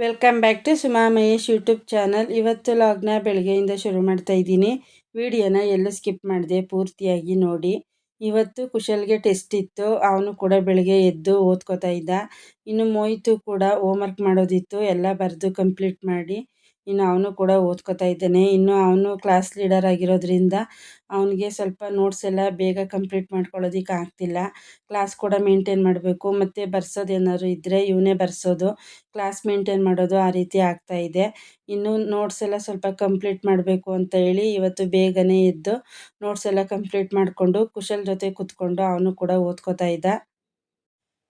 Welcome back to Suma Mahesh YouTube channel ಇವತ್ತು ಲಾಗ್ನ ಬೆಳಗ್ಗೆಯಿಂದ ಶುರು ಮಾಡ್ತಾ ಇದ್ದೀನಿ. ವಿಡಿಯೋನ ಎಲ್ಲೂ ಸ್ಕಿಪ್ ಮಾಡಿದೆ ಪೂರ್ತಿಯಾಗಿ ನೋಡಿ. ಇವತ್ತು ಕುಶಲ್ಗೆ ಟೆಸ್ಟ್ ಇತ್ತು. ಅವನು ಕೂಡ ಬೆಳಗ್ಗೆ ಎದ್ದು ಓದ್ಕೋತಾ ಇದ್ದ. ಇನ್ನು ಮೋಹಿತು ಕೂಡ ಹೋಮ್ವರ್ಕ್ ಮಾಡೋದಿತ್ತು. ಎಲ್ಲ ಬರೆದು ಕಂಪ್ಲೀಟ್ ಮಾಡಿ. ಇನ್ನು ಅವನು ಕೂಡ ಓದ್ಕೋತಾ ಇದ್ದಾನೆ. ಇನ್ನು ಅವನು ಕ್ಲಾಸ್ ಲೀಡರ್ ಆಗಿರೋದ್ರಿಂದ ಅವನಿಗೆ ಸ್ವಲ್ಪ ನೋಟ್ಸ್ ಎಲ್ಲ ಬೇಗ ಕಂಪ್ಲೀಟ್ ಮಾಡ್ಕೊಳ್ಳೋದಿಕ್ಕೆ ಆಗ್ತಿಲ್ಲ. ಕ್ಲಾಸ್ ಕೂಡ ಮೇಂಟೈನ್ ಮಾಡಬೇಕು. ಮತ್ತು ಬರ್ಸೋದು ಏನಾದ್ರು ಇದ್ದರೆ ಇವನೇ ಬರ್ಸೋದು. ಕ್ಲಾಸ್ ಮೇಂಟೈನ್ ಮಾಡೋದು ಆ ರೀತಿ ಆಗ್ತಾ ಇದೆ. ಇನ್ನು ನೋಟ್ಸ್ ಎಲ್ಲ ಸ್ವಲ್ಪ ಕಂಪ್ಲೀಟ್ ಮಾಡಬೇಕು ಅಂತ ಹೇಳಿ ಇವತ್ತು ಬೇಗನೆ ಎದ್ದು ನೋಟ್ಸ್ ಎಲ್ಲ ಕಂಪ್ಲೀಟ್ ಮಾಡಿಕೊಂಡು ಕುಶಲ್ ಜೊತೆ ಕೂತ್ಕೊಂಡು ಅವನು ಕೂಡ ಓದ್ಕೋತಾ ಇದ್ದ.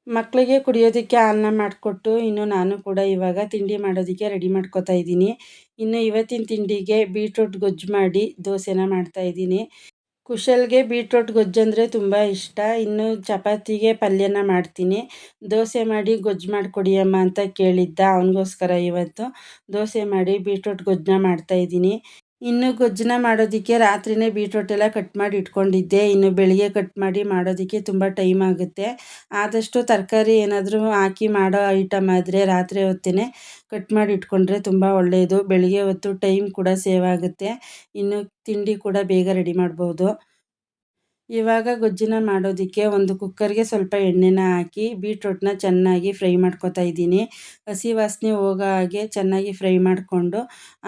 ಮಕ್ಕಳಿಗೆ ಕುಡಿಯೋದಕ್ಕೆ ಅನ್ನ ಮಾಡಿಕೊಟ್ಟು, ಇನ್ನು ನಾನು ಕೂಡ ಇವಾಗ ತಿಂಡಿ ಮಾಡೋದಕ್ಕೆ ರೆಡಿ ಮಾಡ್ಕೋತಾ ಇದ್ದೀನಿ. ಇನ್ನು ಇವತ್ತಿನ ತಿಂಡಿಗೆ ಬೀಟ್ರೂಟ್ ಗೊಜ್ಜು ಮಾಡಿ ದೋಸೆನ ಮಾಡ್ತಾ ಇದ್ದೀನಿ. ಕುಶಲ್ಗೆ ಬೀಟ್ರೂಟ್ ಗೊಜ್ಜು ಅಂದರೆ ತುಂಬ ಇಷ್ಟ. ಇನ್ನು ಚಪಾತಿಗೆ ಪಲ್ಯನ ಮಾಡ್ತೀನಿ. ದೋಸೆ ಮಾಡಿ ಗೊಜ್ಜು ಮಾಡಿಕೊಡಿಯಮ್ಮ ಅಂತ ಕೇಳಿದ್ದ. ಅವನಿಗೋಸ್ಕರ ಇವತ್ತು ದೋಸೆ ಮಾಡಿ ಬೀಟ್ರೂಟ್ ಗೊಜ್ಜನ್ನ ಮಾಡ್ತಾಯಿದ್ದೀನಿ ಇನ್ನು ಗೊಜ್ಜನ್ನ ಮಾಡೋದಕ್ಕೆ ರಾತ್ರಿಯೇ ಬೀಟ್ರೋಟ್ ಎಲ್ಲ ಕಟ್ ಮಾಡಿ ಇಟ್ಕೊಂಡಿದ್ದೆ. ಇನ್ನು ಬೆಳಿಗ್ಗೆ ಕಟ್ ಮಾಡಿ ಮಾಡೋದಕ್ಕೆ ತುಂಬ ಟೈಮ್ ಆಗುತ್ತೆ. ಆದಷ್ಟು ತರಕಾರಿ ಏನಾದರೂ ಹಾಕಿ ಮಾಡೋ ಐಟಮ್ ಆದರೆ ರಾತ್ರಿ ಹೊತ್ತೇ ಕಟ್ ಮಾಡಿ ಇಟ್ಕೊಂಡ್ರೆ ತುಂಬ ಒಳ್ಳೆಯದು ಬೆಳಿಗ್ಗೆ ಹೊತ್ತು ಟೈಮ್ ಕೂಡ ಸೇವ್ ಆಗುತ್ತೆ. ಇನ್ನು ತಿಂಡಿ ಕೂಡ ಬೇಗ ರೆಡಿ ಮಾಡ್ಬೋದು. ಇವಾಗ ಗೊಜ್ಜಿನ ಮಾಡೋದಕ್ಕೆ ಒಂದು ಕುಕ್ಕರ್ಗೆ ಸ್ವಲ್ಪ ಎಣ್ಣೆನ ಹಾಕಿ, ಬೀಟ್ರೋಟ್ನ ಚೆನ್ನಾಗಿ ಫ್ರೈ ಮಾಡ್ಕೊತಾ ಇದ್ದೀನಿ. ಹಸಿ ವಾಸನೆ ಹೋಗೋ ಹಾಗೆ ಚೆನ್ನಾಗಿ ಫ್ರೈ ಮಾಡಿಕೊಂಡು,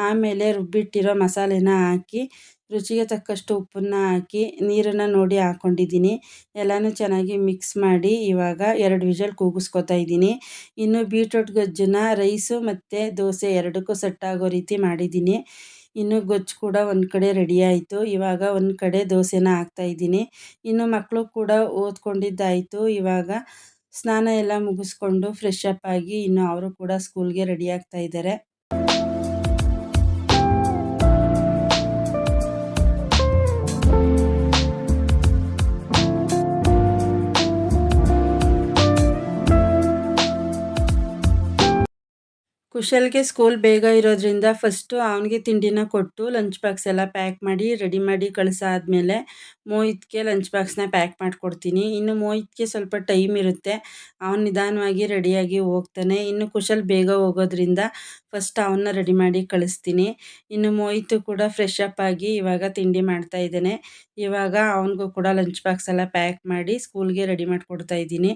ಆಮೇಲೆ ರುಬ್ಬಿಟ್ಟಿರೋ ಮಸಾಲೆನ ಹಾಕಿ ರುಚಿಗೆ ತಕ್ಕಷ್ಟು ಉಪ್ಪನ್ನು ಹಾಕಿ ನೀರನ್ನು ನೋಡಿ ಹಾಕ್ಕೊಂಡಿದ್ದೀನಿ ಎಲ್ಲನೂ ಚೆನ್ನಾಗಿ ಮಿಕ್ಸ್ ಮಾಡಿ ಇವಾಗ ಎರಡು ವಿಷಲ್ ಕೂಗಿಸ್ಕೊತಾ ಇದ್ದೀನಿ. ಇನ್ನು ಬೀಟ್ರೋಟ್ ಗೊಜ್ಜನ್ನು ರೈಸು ಮತ್ತು ದೋಸೆ ಎರಡಕ್ಕೂ ಸೆಟ್ ಆಗೋ ರೀತಿ ಮಾಡಿದ್ದೀನಿ. ಇನ್ನು ಗೊಜ್ಜು ಕೂಡ ಒಂದು ಕಡೆ ರೆಡಿ ಆಯಿತು. ಇವಾಗ ಒಂದು ಕಡೆ ದೋಸೆನ ಹಾಕ್ತಾಯಿದ್ದೀನಿ ಇನ್ನು ಮಕ್ಕಳು ಕೂಡ ಓದ್ಕೊಂಡಿದ್ದಾಯಿತು. ಇವಾಗ ಸ್ನಾನ ಎಲ್ಲ ಮುಗಿಸ್ಕೊಂಡು ಫ್ರೆಶ್ ಅಪ್ ಆಗಿ ಇನ್ನು ಅವರು ಕೂಡ ಸ್ಕೂಲ್ಗೆ ರೆಡಿ ಆಗ್ತಾ ಕುಶಲ್ಗೆ ಸ್ಕೂಲ್ ಬೇಗ ಇರೋದ್ರಿಂದ ಫಸ್ಟು ಅವನಿಗೆ ತಿಂಡಿನ ಕೊಟ್ಟು ಲಂಚ್ ಬಾಕ್ಸ್ ಎಲ್ಲ ಪ್ಯಾಕ್ ಮಾಡಿ ರೆಡಿ ಮಾಡಿ ಕಳಿಸಾದ್ಮೇಲೆ ಮೋಹಿತ್ಗೆ ಲಂಚ್ ಬಾಕ್ಸ್ನ ಪ್ಯಾಕ್ ಮಾಡಿಕೊಡ್ತೀನಿ. ಇನ್ನು ಮೋಹಿತ್ಗೆ ಸ್ವಲ್ಪ ಟೈಮ್ ಇರುತ್ತೆ. ಅವನು ನಿಧಾನವಾಗಿ ರೆಡಿಯಾಗಿ ಹೋಗ್ತಾನೆ. ಇನ್ನು ಕುಶಲ್ ಬೇಗ ಹೋಗೋದ್ರಿಂದ ಫಸ್ಟ್ ಅವನ್ನ ರೆಡಿ ಮಾಡಿ ಕಳಿಸ್ತೀನಿ. ಇನ್ನು ಮೋಹಿತ್ ಕೂಡ ಫ್ರೆಶ್ ಅಪ್ ಆಗಿ ಇವಾಗ ತಿಂಡಿ ಮಾಡ್ತಾ ಇದ್ದಾನೆ. ಇವಾಗ ಅವನಿಗೂ ಕೂಡ ಲಂಚ್ ಬಾಕ್ಸ್ ಎಲ್ಲ ಪ್ಯಾಕ್ ಮಾಡಿ ಸ್ಕೂಲ್ಗೆ ರೆಡಿ ಮಾಡಿಕೊಡ್ತಾ ಇದ್ದೀನಿ.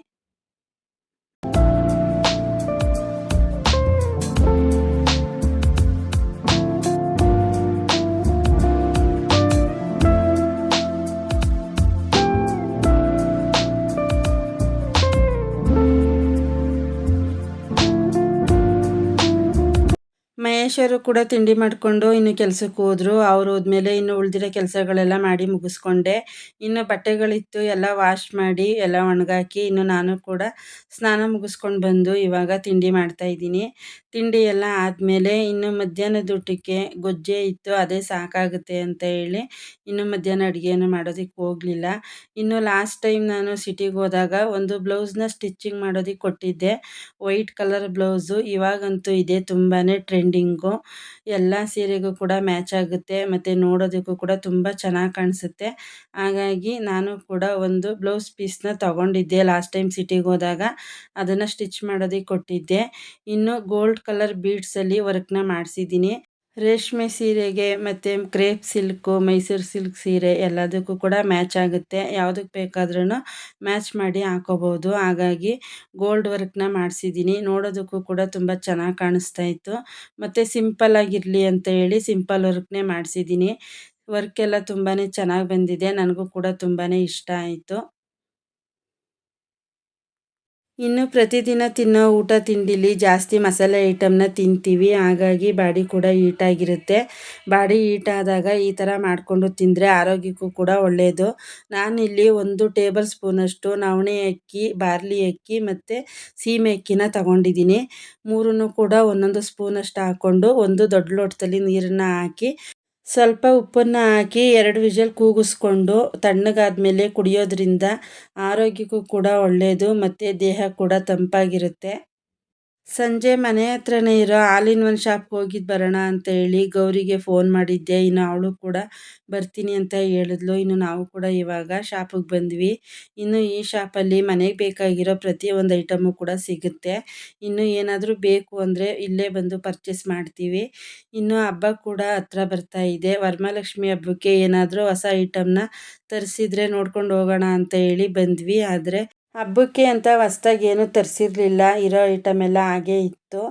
ಮಹೇಶರು ಕೂಡ ತಿಂಡಿ ಮಾಡಿಕೊಂಡು ಇನ್ನು ಕೆಲಸಕ್ಕೆ ಹೋದರು. ಅವ್ರು ಹೋದ್ಮೇಲೆ ಇನ್ನು ಉಳಿದಿರೋ ಕೆಲಸಗಳೆಲ್ಲ ಮಾಡಿ ಮುಗಿಸ್ಕೊಂಡೆ. ಇನ್ನು ಬಟ್ಟೆಗಳಿತ್ತು, ಎಲ್ಲ ವಾಶ್ ಮಾಡಿ, ಎಲ್ಲ ಒಣಗಾಕಿ, ಇನ್ನು ನಾನು ಕೂಡ ಸ್ನಾನ ಮುಗಿಸ್ಕೊಂಡು ಬಂದು ಇವಾಗ ತಿಂಡಿ ಮಾಡ್ತಾ ಇದ್ದೀನಿ. ತಿಂಡಿ ಎಲ್ಲ ಆದಮೇಲೆ ಇನ್ನು ಮಧ್ಯಾಹ್ನದ ಊಟಕ್ಕೆ ಗೊಜ್ಜೆ ಇತ್ತು, ಅದೇ ಸಾಕಾಗುತ್ತೆ ಅಂತ ಹೇಳಿ ಇನ್ನು ಮಧ್ಯಾಹ್ನ ಅಡುಗೆಯನ್ನು ಮಾಡೋದಕ್ಕೆ ಹೋಗಲಿಲ್ಲ. ಇನ್ನು ಲಾಸ್ಟ್ ಟೈಮ್ ನಾನು ಸಿಟಿಗೆ ಹೋದಾಗ ಒಂದು ಬ್ಲೌಸ್ನ ಸ್ಟಿಚ್ಚಿಂಗ್ ಮಾಡೋದಕ್ಕೆ ಕೊಟ್ಟಿದ್ದೆ. ವೈಟ್ ಕಲರ್ ಬ್ಲೌಸು ಇವಾಗಂತೂ ಇದೆ ತುಂಬಾ ಟ್ರೆಂಡಿಂಗು ಎಲ್ಲ ಸೀರೆಗೂ ಕೂಡ ಮ್ಯಾಚ್ ಆಗುತ್ತೆ, ಮತ್ತು ನೋಡೋದಕ್ಕೂ ಕೂಡ ತುಂಬ ಚೆನ್ನಾಗಿ ಕಾಣಿಸುತ್ತೆ. ಹಾಗಾಗಿ ನಾನು ಕೂಡ ಒಂದು ಬ್ಲೌಸ್ ಪೀಸ್ನ ತೊಗೊಂಡಿದ್ದೆ ಲಾಸ್ಟ್ ಟೈಮ್ ಸಿಟಿಗೆ ಹೋದಾಗ. ಅದನ್ನು ಸ್ಟಿಚ್ ಮಾಡೋದಕ್ಕೆ ಕೊಟ್ಟಿದ್ದೆ. ಇನ್ನು ಗೋಲ್ಡ್ ಕಲರ್ ಬೀಡ್ಸಲ್ಲಿ ವರ್ಕ್ನ ಮಾಡಿಸಿದ್ದೀನಿ. ರೇಷ್ಮೆ ಸೀರೆಗೆ ಮತ್ತು ಕ್ರೇಪ್ ಸಿಲ್ಕು, ಮೈಸೂರು ಸಿಲ್ಕ್ ಸೀರೆ ಎಲ್ಲದಕ್ಕೂ ಕೂಡ ಮ್ಯಾಚ್ ಆಗುತ್ತೆ. ಯಾವುದಕ್ಕೆ ಬೇಕಾದ್ರೂ ಮ್ಯಾಚ್ ಮಾಡಿ ಹಾಕೋಬೋದು. ಹಾಗಾಗಿ ಗೋಲ್ಡ್ ವರ್ಕ್ನ ಮಾಡಿಸಿದ್ದೀನಿ. ನೋಡೋದಕ್ಕೂ ಕೂಡ ತುಂಬ ಚೆನ್ನಾಗಿ ಕಾಣಿಸ್ತಾ ಇತ್ತು. ಮತ್ತು ಸಿಂಪಲ್ ಆಗಿರಲಿ ಅಂತ ಹೇಳಿ ಸಿಂಪಲ್ ವರ್ಕ್ನೇ ಮಾಡಿಸಿದ್ದೀನಿ. ವರ್ಕ್ ಎಲ್ಲ ತುಂಬಾ ಚೆನ್ನಾಗಿ ಬಂದಿದೆ. ನನಗೂ ಕೂಡ ತುಂಬಾ ಇಷ್ಟ ಆಯಿತು. ಇನ್ನು ಪ್ರತಿದಿನ ತಿನ್ನೋ ಊಟ ತಿಂಡಿಲಿ ಜಾಸ್ತಿ ಮಸಾಲೆ ಐಟಮ್ನ ತಿಂತೀವಿ. ಹಾಗಾಗಿ ಬಾಡಿ ಕೂಡ ಹೀಟಾಗಿರುತ್ತೆ ಬಾಡಿ ಹೀಟಾದಾಗ ಈ ಥರ ಮಾಡಿಕೊಂಡು ತಿಂದರೆ ಆರೋಗ್ಯಕ್ಕೂ ಕೂಡ ಒಳ್ಳೆಯದು ನಾನಿಲ್ಲಿ ಒಂದು ಟೇಬಲ್ ಸ್ಪೂನಷ್ಟು ನವಣೆ ಅಕ್ಕಿ, ಬಾರ್ಲಿ ಅಕ್ಕಿ ಮತ್ತು ಸೀಮೆ ಅಕ್ಕಿನ ತಗೊಂಡಿದ್ದೀನಿ. ಮೂರನ್ನು ಕೂಡ ಒಂದೊಂದು ಸ್ಪೂನಷ್ಟು ಹಾಕ್ಕೊಂಡು ಒಂದು ದೊಡ್ಡ ಲೋಟದಲ್ಲಿ ನೀರನ್ನು ಹಾಕಿ ಸ್ವಲ್ಪ ಉಪ್ಪನ್ನು ಹಾಕಿ ಎರಡು ವಿಷಲ್ ಕೂಗಿಸ್ಕೊಂಡು ತಣ್ಣಗಾದ್ಮೇಲೆ ಕುಡಿಯೋದ್ರಿಂದ ಆರೋಗ್ಯಕ್ಕೂ ಕೂಡ ಒಳ್ಳೆಯದು ಮತ್ತು ದೇಹ ಕೂಡ ತಂಪಾಗಿರುತ್ತೆ. ಸಂಜೆ ಮನೆ ಹತ್ರನೇ ಇರೋ ಆಲ್ ಇನ್ ಒನ್ ಶಾಪ್ಗೆ ಹೋಗಿದ್ದು ಬರೋಣ ಅಂತ ಹೇಳಿ ಗೌರಿಗೆ ಫೋನ್ ಮಾಡಿದ್ದೆ. ಇನ್ನು ಅವಳು ಕೂಡ ಬರ್ತೀನಿ ಅಂತ ಹೇಳಿದ್ಲು. ಇನ್ನು ನಾವು ಕೂಡ ಇವಾಗ ಶಾಪಿಗೆ ಬಂದ್ವಿ. ಇನ್ನು ಈ ಶಾಪಲ್ಲಿ ಮನೆಗೆ ಬೇಕಾಗಿರೋ ಪ್ರತಿಯೊಂದು ಐಟಮು ಕೂಡ ಸಿಗುತ್ತೆ. ಇನ್ನು ಏನಾದರೂ ಬೇಕು ಅಂದರೆ ಇಲ್ಲೇ ಬಂದು ಪರ್ಚೇಸ್ ಮಾಡ್ತೀವಿ. ಇನ್ನು ಹಬ್ಬ ಕೂಡ ಹತ್ರ ಬರ್ತಾ ಇದೆ. ವರಮಹಾಲಕ್ಷ್ಮಿ ಹಬ್ಬಕ್ಕೆ ಏನಾದರೂ ಹೊಸ ಐಟಮ್ನ ತರಿಸಿದ್ರೆ ನೋಡ್ಕೊಂಡು ಹೋಗೋಣ ಅಂತ ಹೇಳಿ ಬಂದ್ವಿ. ಆದರೆ ಹಬ್ಬಕ್ಕೆ ಅಂತ ಹೊಸ್ದಾಗಿ ಏನೂ ತರಿಸಿರ್ಲಿಲ್ಲ. ಇರೋ ಐಟಮ್ ಎಲ್ಲ ಹಾಗೇ ಇತ್ತು.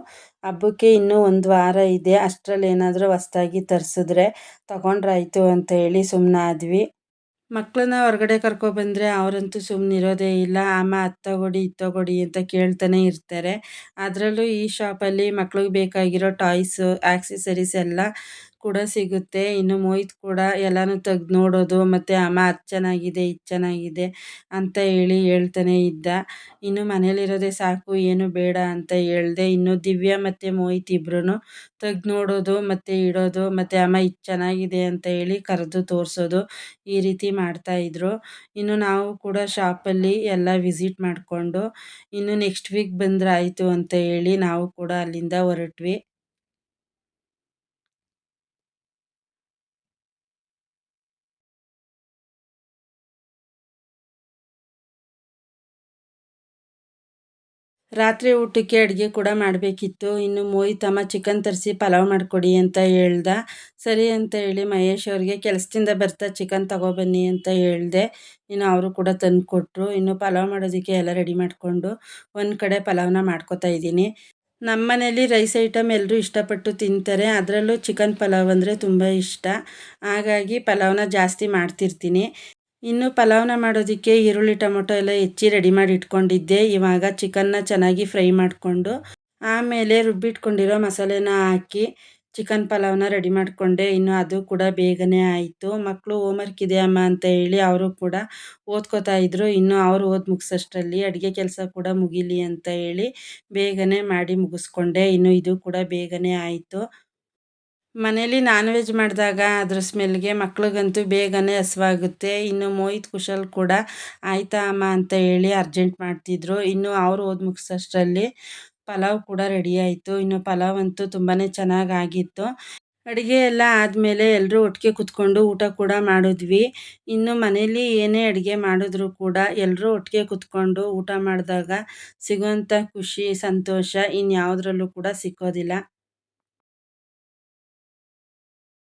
ಹಬ್ಬಕ್ಕೆ ಇನ್ನೂ ಒಂದು ವಾರ ಇದೆ. ಅಷ್ಟರಲ್ಲಿ ಏನಾದರೂ ಹೊಸ್ದಾಗಿ ತರಿಸಿದ್ರೆ ತಗೊಂಡ್ರಾಯ್ತು ಅಂತ ಹೇಳಿ ಸುಮ್ಮನಾದ್ವಿ ಮಕ್ಕಳನ್ನ ಹೊರಗಡೆ ಕರ್ಕೊಬಂದರೆ ಅವರಂತೂ ಸುಮ್ಮನಿರೋದೇ ಇಲ್ಲ. ಅಮ್ಮ ಅದು ತಗೊಡಿ ಇದು ತಗೊಡಿ ಅಂತ ಕೇಳ್ತಾನೆ ಇರ್ತಾರೆ. ಅದರಲ್ಲೂ ಈ ಶಾಪಲ್ಲಿ ಮಕ್ಳಿಗೆ ಬೇಕಾಗಿರೋ ಟಾಯ್ಸು ಆ್ಯಕ್ಸೆಸರೀಸ್ ಎಲ್ಲ ಕೂಡ ಸಿಗುತ್ತೆ. ಇನ್ನು ಮೋಹಿತ್ ಕೂಡ ಎಲ್ಲನೂ ತೆಗ್ದು ನೋಡೋದು, ಮತ್ತು ಅಮ್ಮ ಅದು ಚೆನ್ನಾಗಿದೆ, ಇದು ಚೆನ್ನಾಗಿದೆ ಅಂತ ಹೇಳಿ ಹೇಳ್ತಾನೆ ಇದ್ದ. ಇನ್ನು ಮನೇಲಿರೋದೇ ಸಾಕು, ಏನು ಬೇಡ ಅಂತ ಹೇಳ್ದೆ. ಇನ್ನು ದಿವ್ಯಾ ಮತ್ತು ಮೋಹಿತ್ ಇಬ್ಬರೂ ತೆಗ್ದು ನೋಡೋದು, ಮತ್ತು ಇಡೋದು, ಮತ್ತು ಅಮ್ಮ ಇದು ಚೆನ್ನಾಗಿದೆ ಅಂತ ಹೇಳಿ ಕರೆದು ತೋರಿಸೋದು ಈ ರೀತಿ ಮಾಡ್ತಾಯಿದ್ರು ಇನ್ನು ನಾವು ಕೂಡ ಶಾಪಲ್ಲಿ ಎಲ್ಲ ವಿಸಿಟ್ ಮಾಡಿಕೊಂಡು ಇನ್ನು ನೆಕ್ಸ್ಟ್ ವೀಕ್ ಬಂದರೆ ಆಯಿತು ಅಂತ ಹೇಳಿ ನಾವು ಕೂಡ ಅಲ್ಲಿಂದ ಹೊರಟ್ವಿ. ರಾತ್ರಿ ಊಟಕ್ಕೆ ಅಡುಗೆ ಕೂಡ ಮಾಡಬೇಕಿತ್ತು. ಇನ್ನು ಮೋಹಿತಮ್ಮ ಚಿಕನ್ ತರಿಸಿ ಪಲಾವ್ ಮಾಡಿಕೊಡಿ ಅಂತ ಹೇಳ್ದ. ಸರಿ ಅಂತ ಹೇಳಿ ಮಹೇಶ್ ಅವ್ರಿಗೆ ಕೆಲಸದಿಂದ ಬರ್ತಾ ಚಿಕನ್ ತಗೊಬನ್ನಿ ಅಂತ ಹೇಳಿದೆ. ಇನ್ನು ಅವರು ಕೂಡ ತಂದು ಕೊಟ್ಟರು ಇನ್ನು ಪಲಾವ್ ಮಾಡೋದಕ್ಕೆ ಎಲ್ಲ ರೆಡಿ ಮಾಡಿಕೊಂಡು ಒಂದು ಕಡೆ ಪಲಾವ್ನ ಮಾಡ್ಕೊತಾ ಇದ್ದೀನಿ. ನಮ್ಮ ಮನೇಲಿ ರೈಸ್ ಐಟಮ್ ಎಲ್ಲರೂ ಇಷ್ಟಪಟ್ಟು ತಿಂತಾರೆ. ಅದರಲ್ಲೂ ಚಿಕನ್ ಪಲಾವ್ ಅಂದರೆ ತುಂಬ ಇಷ್ಟ. ಹಾಗಾಗಿ ಪಲಾವ್ನ ಜಾಸ್ತಿ ಮಾಡ್ತಿರ್ತೀನಿ. ಇನ್ನು ಪಲಾವ್ನ ಮಾಡೋದಕ್ಕೆ ಈರುಳ್ಳಿ ಟೊಮೊಟೊ ಎಲ್ಲ ಹೆಚ್ಚಿ ರೆಡಿ ಮಾಡಿ ಇಟ್ಕೊಂಡಿದ್ದೆ. ಇವಾಗ ಚಿಕನ್ನ ಚೆನ್ನಾಗಿ ಫ್ರೈ ಮಾಡಿಕೊಂಡು ಆಮೇಲೆ ರುಬ್ಬಿಟ್ಕೊಂಡಿರೋ ಮಸಾಲೆನ ಹಾಕಿ ಚಿಕನ್ ಪಲಾವ್ನ ರೆಡಿ ಮಾಡಿಕೊಂಡೆ. ಇನ್ನು ಅದು ಕೂಡ ಬೇಗನೆ ಆಯಿತು. ಮಕ್ಕಳು ಹೋಮ್ವರ್ಕ್ ಇದೆ ಅಮ್ಮ ಅಂತ ಹೇಳಿ ಅವರು ಕೂಡ ಓದ್ಕೋತಾ ಇದ್ರು. ಇನ್ನು ಅವರು ಓದಿ ಮುಗಿಸೋಷ್ಟರಲ್ಲಿ ಅಡುಗೆ ಕೆಲಸ ಕೂಡ ಮುಗೀಲಿ ಅಂತ ಹೇಳಿ ಬೇಗನೆ ಮಾಡಿ ಮುಗಿಸ್ಕೊಂಡೆ. ಇನ್ನು ಇದು ಕೂಡ ಬೇಗನೆ ಆಯಿತು. ಮನೇಲಿ ನಾನ್ ವೆಜ್ ಮಾಡಿದಾಗ ಅದ್ರ ಸ್ಮೆಲ್ಗೆ ಮಕ್ಳಿಗಂತೂ ಬೇಗನೆ ಹಸಿವಾಗುತ್ತೆ. ಇನ್ನು ಮೋಹಿತ್ ಕುಶಲ್ ಕೂಡ, ಆಯ್ತಾ ಅಮ್ಮ ಅಂತ ಹೇಳಿ ಅರ್ಜೆಂಟ್ ಮಾಡ್ತಿದ್ರು. ಇನ್ನು ಅವ್ರು ಓದ್ ಮುಗಿಸೋಷ್ಟರಲ್ಲಿ ಪಲಾವ್ ಕೂಡ ರೆಡಿ ಆಯ್ತು. ಇನ್ನು ಪಲಾವ್ ಅಂತೂ ತುಂಬಾ ಚೆನ್ನಾಗಿ ಆಗಿತ್ತು. ಅಡುಗೆ ಎಲ್ಲ ಆದಮೇಲೆ ಎಲ್ಲರೂ ಒಟ್ಟಿಗೆ ಕುತ್ಕೊಂಡು ಊಟ ಕೂಡ ಮಾಡಿದ್ವಿ. ಇನ್ನು ಮನೇಲಿ ಏನೇ ಅಡುಗೆ ಮಾಡಿದ್ರು ಕೂಡ ಎಲ್ಲರೂ ಒಟ್ಟಿಗೆ ಕುತ್ಕೊಂಡು ಊಟ ಮಾಡಿದಾಗ ಸಿಗುವಂಥ ಖುಷಿ, ಸಂತೋಷ ಇನ್ಯಾವುದ್ರಲ್ಲೂ ಕೂಡ ಸಿಕ್ಕೋದಿಲ್ಲ.